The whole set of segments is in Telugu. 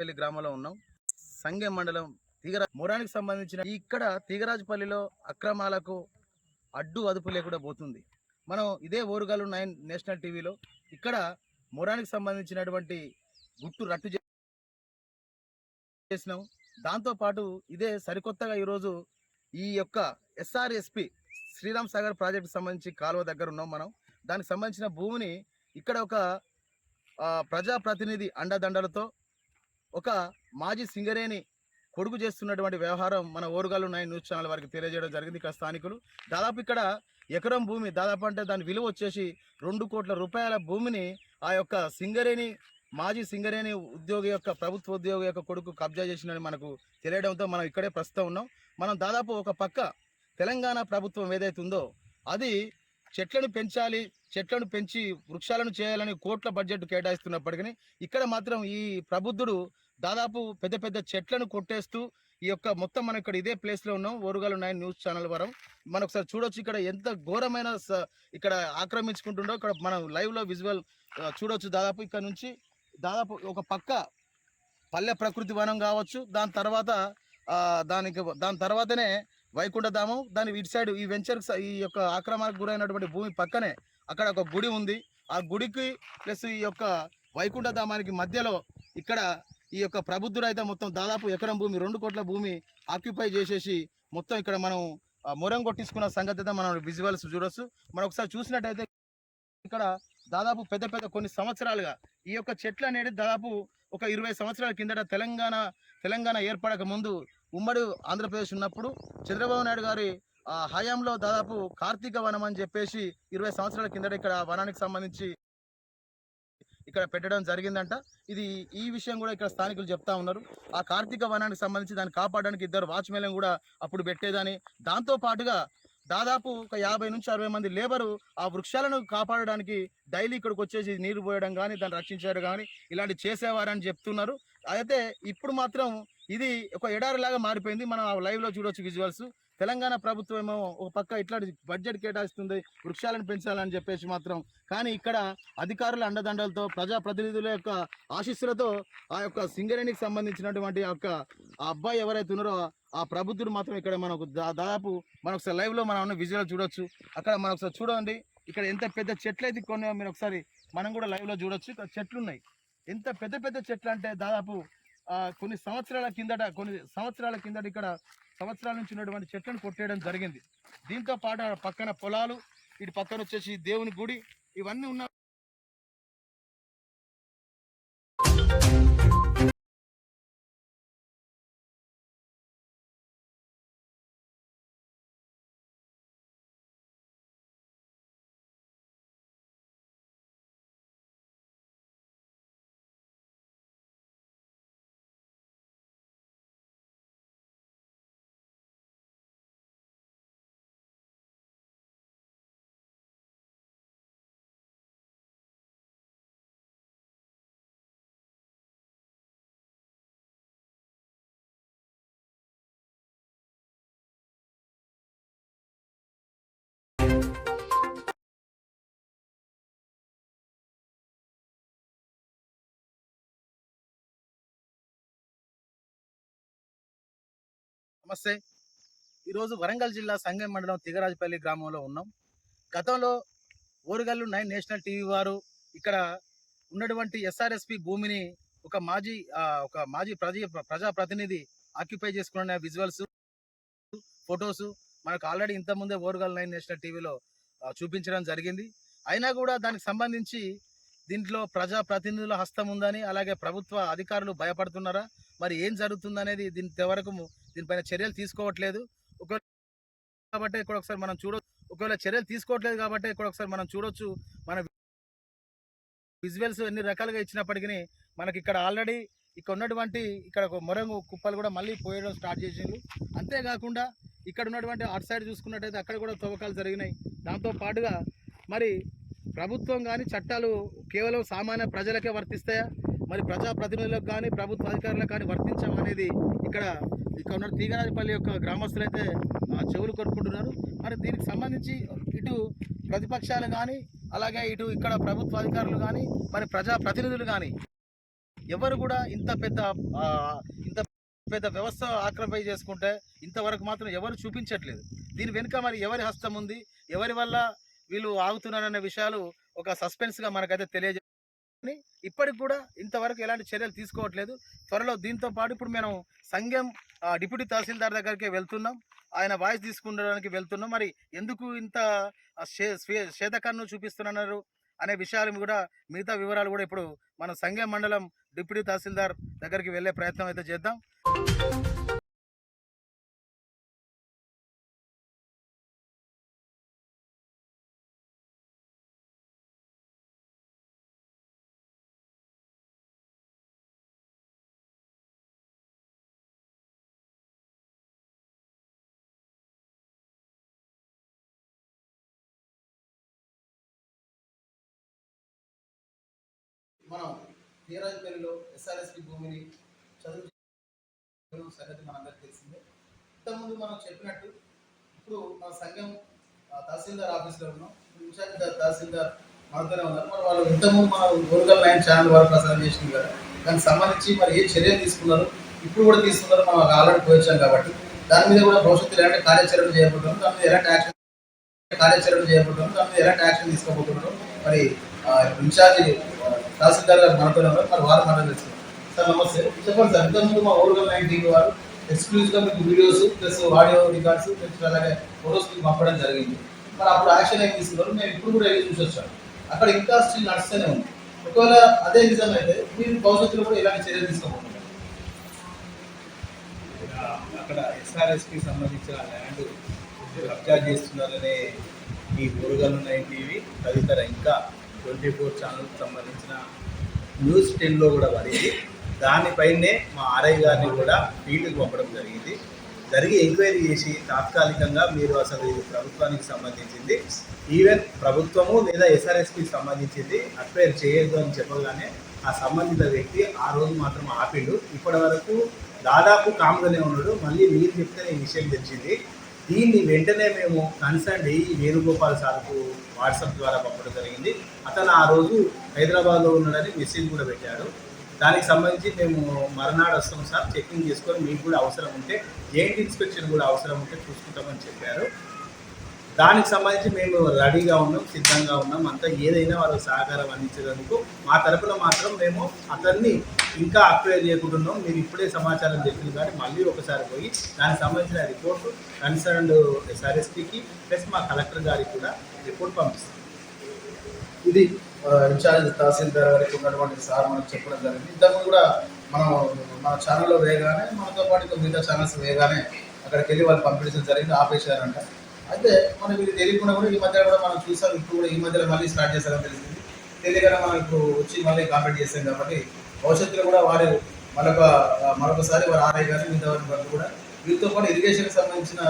పెళ్ళి గ్రామంలో ఉన్నాం. సంగెం మండలం తీగరా మొరానికి సంబంధించిన ఇక్కడ తీగరాజపల్లిలో అక్రమాలకు అడ్డు అదుపు లేకుండా పోతుంది. మనం ఇదే ఓరుగాలు నైన్ నేషనల్ టీవీలో ఇక్కడ మొరానికి సంబంధించినటువంటి గుట్టు రట్టు చేసినాం. దాంతోపాటు ఇదే సరికొత్తగా ఈరోజు ఈ యొక్క ఎస్ఆర్ఎస్పి శ్రీరామ్ సాగర్ ప్రాజెక్టుకి సంబంధించి కాలువ దగ్గర ఉన్నాం మనం. దానికి సంబంధించిన భూమిని ఇక్కడ ఒక ప్రజాప్రతినిధి అండదండలతో ఒక మాజీ సింగరేణి కొడుకు చేస్తున్నటువంటి వ్యవహారం మన ఓరుగాలు ఉన్నాయి న్యూస్ ఛానల్ వారికి తెలియజేయడం జరిగింది. ఇక్కడ స్థానికులు దాదాపు ఇక్కడ ఎకరం భూమి దాదాపు అంటే దాని విలువ వచ్చేసి రెండు కోట్ల రూపాయల భూమిని ఆ యొక్క సింగరేణి మాజీ సింగరేణి ఉద్యోగి యొక్క ప్రభుత్వ ఉద్యోగి యొక్క కొడుకు కబ్జా చేసినని మనకు తెలియడంతో మనం ఇక్కడే ప్రస్తుతం ఉన్నాం. మనం దాదాపు ఒక పక్క తెలంగాణ ప్రభుత్వం ఏదైతే ఉందో అది చెట్లను పెంచాలి చెట్లను పెంచి వృక్షాలను చేయాలని కోట్ల బడ్జెట్ కేటాయిస్తున్నప్పటికీ ఇక్కడ మాత్రం ఈ ప్రబుద్ధుడు దాదాపు పెద్ద పెద్ద చెట్లను కొట్టేస్తూ ఈ యొక్క మొత్తం మనం ఇక్కడ ఇదే ప్లేస్లో ఉన్నాం. ఓరుగలు నైన్ న్యూస్ ఛానల్ వరం. మనం ఒకసారి చూడొచ్చు ఇక్కడ ఎంత ఘోరమైన స- ఇక్కడ ఆక్రమించుకుంటుండో. ఇక్కడ మనం లైవ్లో విజువల్ చూడొచ్చు దాదాపు ఇక్కడ నుంచి. దాదాపు ఒక పక్క పల్లె ప్రకృతి వనం కావచ్చు. దాని తర్వాత దానికి దాని తర్వాతనే వైకుంఠధామం దాని ఇటు సైడ్ ఈ వెంచర్ ఈ యొక్క ఆక్రమణకు గురైనటువంటి భూమి పక్కనే అక్కడ ఒక గుడి ఉంది. ఆ గుడికి ప్లస్ ఈ యొక్క వైకుంఠధామానికి మధ్యలో ఇక్కడ ఈ యొక్క ప్రబుద్ధుడు అయితే మొత్తం దాదాపు ఎకరం భూమి రెండు కోట్ల భూమి ఆక్యుపై చేసేసి మొత్తం ఇక్కడ మనం మొరం కొట్టించుకున్న సంగతి అయితే మనం విజువల్స్ చూడొచ్చు. మనం ఒకసారి చూసినట్టయితే ఇక్కడ దాదాపు పెద్ద పెద్ద కొన్ని సంవత్సరాలుగా ఈ యొక్క చెట్లు అనేది దాదాపు ఒక ఇరవై సంవత్సరాల కిందట తెలంగాణ తెలంగాణ ఏర్పడక ముందు ఉమ్మడి ఆంధ్రప్రదేశ్ ఉన్నప్పుడు చంద్రబాబు నాయుడు గారి ఆ, హయాంలో దాదాపు కార్తీక వనం అని చెప్పేసి ఇరవై సంవత్సరాల కిందట ఇక్కడ వనానికి సంబంధించి ఇక్కడ పెట్టడం జరిగిందంట. ఇది ఈ విషయం కూడా ఇక్కడ స్థానికులు చెప్తా ఉన్నారు. ఆ కార్తీక వనానికి సంబంధించి దాన్ని కాపాడడానికి ఇద్దరు వాచ్మెన్లను కూడా అప్పుడు పెట్టేదని. దాంతో పాటుగా దాదాపు ఒక యాభై నుంచి అరవై మంది లేబరు ఆ వృక్షాలను కాపాడడానికి డైలీ ఇక్కడికి వచ్చేసి నీరు పోయడం కానీ దాన్ని రక్షించడం కానీ ఇలాంటి చేసేవారని చెప్తున్నారు. అయితే ఇప్పుడు మాత్రం ఇది ఒక ఎడారిలాగా మారిపోయింది. మనం ఆ చూడవచ్చు చూడొచ్చు విజువల్స్. తెలంగాణ ప్రభుత్వం ఏమో ఒక పక్క ఇట్లాంటి బడ్జెట్ కేటాయిస్తుంది వృక్షాలను పెంచాలని చెప్పేసి మాత్రం. కానీ ఇక్కడ అధికారుల అండదండలతో ప్రజాప్రతినిధుల యొక్క ఆశీస్సులతో ఆ యొక్క సింగరేణికి సంబంధించినటువంటి ఆ యొక్క ఆ అబ్బాయి ఎవరైతే ఉన్నారో ఆ ప్రభుత్వుడు మాత్రం ఇక్కడ మనకు దాదాపు మనం ఒకసారి లైవ్లో మనం ఉన్న విజువల్ చూడొచ్చు. అక్కడ మనం ఒకసారి చూడండి. ఇక్కడ ఎంత పెద్ద చెట్లు అయితే కొన్ని మీరు ఒకసారి మనం కూడా లైవ్లో చూడొచ్చు. ఇక్కడ చెట్లు ఉన్నాయి ఎంత పెద్ద పెద్ద చెట్లు అంటే దాదాపు కొన్ని సంవత్సరాల కిందట కొన్ని సంవత్సరాల కిందట ఇక్కడ సంవత్సరాల నుంచి ఉన్నటువంటి చెట్లను కొట్టేయడం జరిగింది. దీంతో పాటు పక్కన పొలాలు ఇటు పక్కన వచ్చేసి దేవుని గుడి ఇవన్నీ ఉన్న నమస్తే. ఈరోజు వరంగల్ జిల్లా సంగం మండలం తిగరాజపల్లి గ్రామంలో ఉన్నాం. గతంలో ఓరుగల్లు నైన్ నేషనల్ టీవీ వారు ఇక్కడ ఉన్నటువంటి ఎస్ఆర్ఎస్పి భూమిని ఒక మాజీ ఒక మాజీ ప్రజా ప్రజాప్రతినిధి ఆక్యుపై చేసుకున్న విజువల్స్ ఫొటోస్ మనకు ఆల్రెడీ ఇంతకుముందే ఓరుగల్ నైన్ నేషనల్ టీవీలో చూపించడం జరిగింది. అయినా కూడా దానికి సంబంధించి దీంట్లో ప్రజా ప్రతినిధుల హస్తం ఉందని అలాగే ప్రభుత్వ అధికారులు భయపడుతున్నారా? మరి ఏం జరుగుతుందనేది దీని వరకు దీనిపైన చర్యలు తీసుకోవట్లేదు. ఒకవేళ కాబట్టి ఇక్కడ ఒకసారి మనం చూడొచ్చు ఒకవేళ చర్యలు తీసుకోవట్లేదు కాబట్టి ఇక్కడ ఒకసారి మనం చూడొచ్చు. మన విజువల్స్ ఎన్ని రకాలుగా ఇచ్చినప్పటికీ మనకి ఇక్కడ ఆల్రెడీ ఇక్కడ ఉన్నటువంటి ఇక్కడ ఒక మొరంగు కుప్పలు కూడా మళ్ళీ పోయడం స్టార్ట్ చేసిండ్రు. అంతేకాకుండా ఇక్కడ ఉన్నటువంటి అటు సైడ్ చూసుకున్నట్టయితే అక్కడ కూడా తవ్వకాలు జరిగినాయి. దాంతో పాటుగా మరి ప్రభుత్వం కానీ చట్టాలు కేవలం సామాన్య ప్రజలకే వర్తిస్తాయా? మరి ప్రజా ప్రతినిధులకు కానీ ప్రభుత్వ అధికారులకు కానీ వర్తించం అనేది ఇక్కడ ఇక్కడ ఉన్న తీగరాజపల్లి యొక్క గ్రామస్తులు అయితే చెవులు కొట్టుకుంటున్నారు మరి దీనికి సంబంధించి ఇటు ప్రతిపక్షాలు కానీ అలాగే ఇటు ఇక్కడ ప్రభుత్వ అధికారులు కానీ మరి ప్రజా ప్రతినిధులు కానీ ఎవరు కూడా ఇంత పెద్ద ఇంత పెద్ద వ్యవస్థ ఆక్రమణ చేసుకుంటే ఇంతవరకు మాత్రం ఎవరు చూపించట్లేదు. దీని వెనుక మరి ఎవరి హస్తం ఉంది? ఎవరి వల్ల వీళ్ళు ఆగుతున్నారనే విషయాలు ఒక సస్పెన్స్గా మనకైతే తెలియజే ఇప్పటికి కూడా ఇంతవరకు ఎలాంటి చర్యలు తీసుకోవట్లేదు. త్వరలో దీంతో పాటు ఇప్పుడు మేము సంఘం డిప్యూటీ తహసీల్దార్ దగ్గరికి వెళ్తున్నాం. ఆయన వాయిస్ తీసుకుండడానికి వెళ్తున్నాం. మరి ఎందుకు ఇంత శ్వేతకన్ను చూపిస్తున్నారు అనే విషయాలు కూడా మిగతా వివరాలు కూడా ఇప్పుడు మన సంఘం మండలం డిప్యూటీ తహసీల్దార్ దగ్గరికి వెళ్ళే ప్రయత్నం అయితే చేద్దాం. మనం తీరాజపల్లిలో ఎస్ఆర్ఎస్పి భూమిని చదువు సంగతి మనందరికీ తెలిసిందే. ఇంతకుముందు మనం చెప్పినట్టు ఇప్పుడు మన సంఘం తహసీల్దార్ ఆఫీస్లో ఉన్నాం. ఇన్ఛార్జ్ తహసీల్దార్ మనతోనే ఉన్నారు. మరి వాళ్ళు ఇంతకుముందు మన గోల్గల్ నైన్ ఛానల్ వారు ప్రసారం చేసింది కదా దానికి సంబంధించి మరి ఏ చర్యలు తీసుకున్నారు? ఇప్పుడు కూడా తీసుకున్నారు మనం ఆల్రెడీ పోయించాం కాబట్టి. దాని మీద కూడా భవిష్యత్తులో ఎలాంటి కార్యాచరణ చేయబోతున్నాం దాని మీద ఎలాంటి యాక్షన్ కార్యాచరణ చేయబోతున్నాం దాని మీద ఎలాంటి యాక్షన్ తీసుకోబోతున్నాం మరి ఇన్ఛార్జ్ తహసీల్దార్ గారు మనతోనే ఉన్నారు. మరి వారు మనం సార్ నమస్తే. చెప్పండి సార్ ఇంతకుముందు మా ఓల్గా నైన్ టీవీ వారు ఎక్స్క్లూజివ్గా మీకు videos plus audio records plus అలాగే ఫోటోస్ మీకు పంపడం జరిగింది. మరి అప్పుడు యాక్షన్ ఏం తీసుకున్నారు? మేము ఇప్పుడు కూడా వెళ్ళి చూసి వచ్చాము అక్కడ ఇంకా స్టిల్ నడుస్తూనే ఉంది. ఒకవేళ అదే నిజమైతే మీరు భవిష్యత్తులో కూడా ఇలాంటి చర్యలు తీసుకోబోతున్నారు. అక్కడ ఎస్ఆర్ఎస్కి సంబంధించిన ల్యాండ్ కబ్జా చేస్తున్నారనే ఈ ఊరుగల్ నైన్ టీవీ తదితర ఇంకా ట్వంటీ ఫోర్ ఛానల్కి సంబంధించిన న్యూస్ టెన్లో కూడా పడింది. దానిపైనే మా ఆర్ఐ గారిని కూడా ఫీల్డ్కి పంపడం జరిగింది. జరిగి ఎంక్వైరీ చేసి తాత్కాలికంగా మీరు అసలు ఇది ప్రభుత్వానికి సంబంధించింది. ఈవెన్ ప్రభుత్వము లేదా ఎస్ఆర్ఎస్కి సంబంధించింది అక్వైర్ చేయొద్దు అని చెప్పగానే ఆ సంబంధిత వ్యక్తి ఆ రోజు మాత్రం ఆపిండు. ఇప్పటి వరకు దాదాపు కామ్గానే ఉన్నాడు. మళ్ళీ మీరు చెప్తే ఈ విషయం తెలిసింది. దీన్ని వెంటనే మేము కన్సర్న్ అయ్యి వేణుగోపాల్ సార్కు వాట్సాప్ ద్వారా పంపడం జరిగింది. అతను ఆ రోజు హైదరాబాద్లో ఉన్నాడని మెసేజ్ కూడా పెట్టాడు. దానికి సంబంధించి మేము మరనాడు వస్తాం సార్ చెకింగ్ చేసుకొని మీకు కూడా అవసరం ఉంటే జెయింట్ ఇన్స్పెక్షన్ కూడా అవసరం ఉంటే చూసుకుంటామని చెప్పారు. దానికి సంబంధించి మేము రెడీగా ఉన్నాం సిద్ధంగా ఉన్నాం. అంతా ఏదైనా వాళ్ళకి సహకారం అందించేందుకు మా తరపున మాత్రం మేము అతన్ని ఇంకా అక్వైర్ చేయకుంటున్నాం. మీరు ఇప్పుడే సమాచారం చెప్పింది కానీ మళ్ళీ ఒకసారి పోయి దానికి సంబంధించిన రిపోర్ట్ కన్సర్న్డ్ ఎస్ఆర్ఎస్టీకి ప్లస్ మా కలెక్టర్ గారికి కూడా రిపోర్ట్ పంపిస్తాం. ఇది ఇన్ఛార్జ్ తహసీల్దార్ గారికి ఉన్నటువంటి సార్ మనకు చెప్పడం జరిగింది. ఇంతకుముందు కూడా మనం మన ఛానల్లో వేయగానే మనతో పాటు మిగతా ఛానల్స్ వేయగానే అక్కడికి వెళ్ళి వాళ్ళు పంపించడం జరిగింది. ఆపేశారంట. అయితే మనం ఇది తెలియకుండా కూడా ఈ మధ్య కూడా మనం చూసాం ఇప్పుడు కూడా ఈ మధ్యలో మళ్ళీ స్టార్ట్ చేశారని తెలిసింది. తెలియకుండా మనం ఇప్పుడు వచ్చి మళ్ళీ కాంటాక్ట్ చేసాం కాబట్టి భవిష్యత్తులో కూడా వారు మరొక మరొకసారి వారు ఆర్ఐ గారు మిగతా వారి వరకు కూడా వీటితో పాటు ఇరిగేషన్కి సంబంధించిన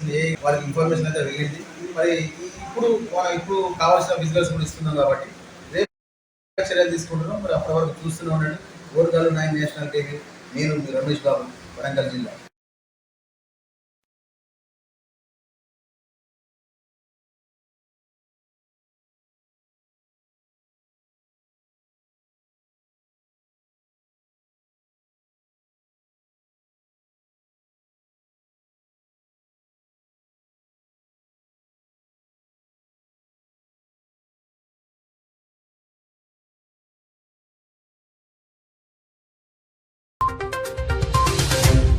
ఏ వారికి ఇన్ఫర్మేషన్ అయితే వెళ్ళింది. మరి ఇప్పుడు మనం ఇప్పుడు కావాల్సిన బిజినెస్ కూడా ఇస్తున్నాం కాబట్టి రేపు చర్యలు తీసుకుంటున్నాం. మరి అప్పటి వరకు చూస్తూనే ఉండండి. ఓర్గాలు నైన్ నేషనల్ టీవీ నేను రమేష్ బాబు వరంగల్ జిల్లా.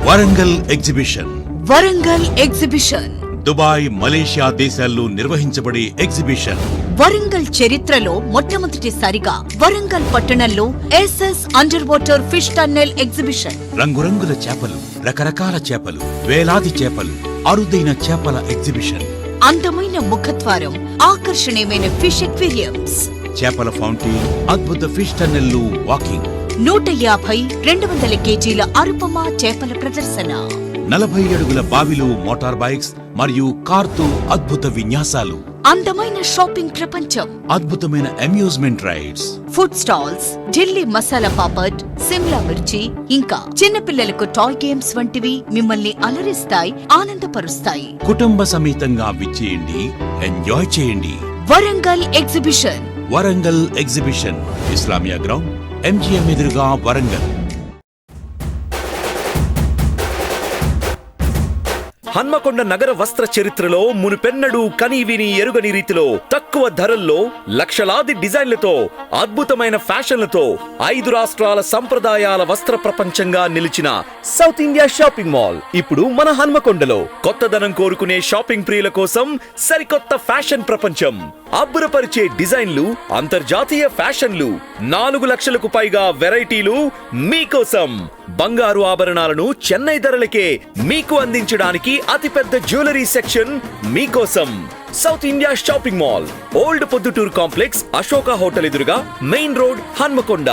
Warangal exhibition. Warangal exhibition. Dubai Malaysia దేశాల్లో నిర్వహించబడే ఎగ్జిబిషన్. వరంగల్ చరిత్రలో మొట్టమొదటిసారిగా వరంగల్ పట్టణంలో SS under water fish tunnel exhibition. రంగురంగుల చేపలు రకరకాల చేపలు వేలాది చేపలు అరుదైన చేపల ఎగ్జిబిషన్. అందమైన ముఖద్వారం ఆకర్షణీయమైన ఫిష్ ఎక్వేరియంస్. చేపల ఫౌంటైన్ అద్భుత ఫిష్ టన్నెల్లు వాకింగ్. నూట యాభై రెండు వందల కేజీల అరుపమ చేపల ప్రదర్శన. నలభై అడుగుల బావిలు మోటార్ బైక్స్ మరియు కార్తో అద్భుత విన్యాసాలు. అందమైన షాపింగ్ ప్రపంచం. అద్భుతమైన amusement rides. Food stalls Delhi masala papad Shimla mirchi ఇంకా చిన్నపిల్లలకు టాయ్ గేమ్స్ వంటివి మిమ్మల్ని అలరిస్తాయి ఆనందపరుస్తాయి. కుటుంబ సమేతంగా విచ్చేయండి ఎంజాయ్ చేయండి. Warangal exhibition. Warangal exhibition Islamia ground. MGM ఎదురుగా వరంగల్ హన్మకొండ నగర వస్త్ర చరిత్రలో మునుపెన్నడూ కనీవిని ఎరుగని రీతిలో తక్కువ ధరల్లో లక్షలాది డిజైన్లతో అద్భుతమైన ఫ్యాషన్లతో ఐదు రాష్ట్రాల సంప్రదాయాల వస్త్ర ప్రపంచంగా నిలిచిన సౌత్ ఇండియా షాపింగ్ మాల్. ఇప్పుడు మన హన్మకొండలో కొత్తదనం కోరుకునే షాపింగ్ ప్రియుల కోసం సరికొత్త ఫ్యాషన్ ప్రపంచం. అబ్బురపరిచే డిజైన్లు అంతర్జాతీయ ఫ్యాషన్లు నాలుగు లక్షలకు పైగా వెరైటీలు మీకోసం. బంగారు ఆభరణాలను చెన్నై ధరలకే మీకు అందించడానికి అతిపెద్ద జ్యువెలరీ సెక్షన్ మీకోసం. South India shopping mall old Proddatur complex Ashoka hotel ఎదురుగా మెయిన్ రోడ్ హన్మకొండ.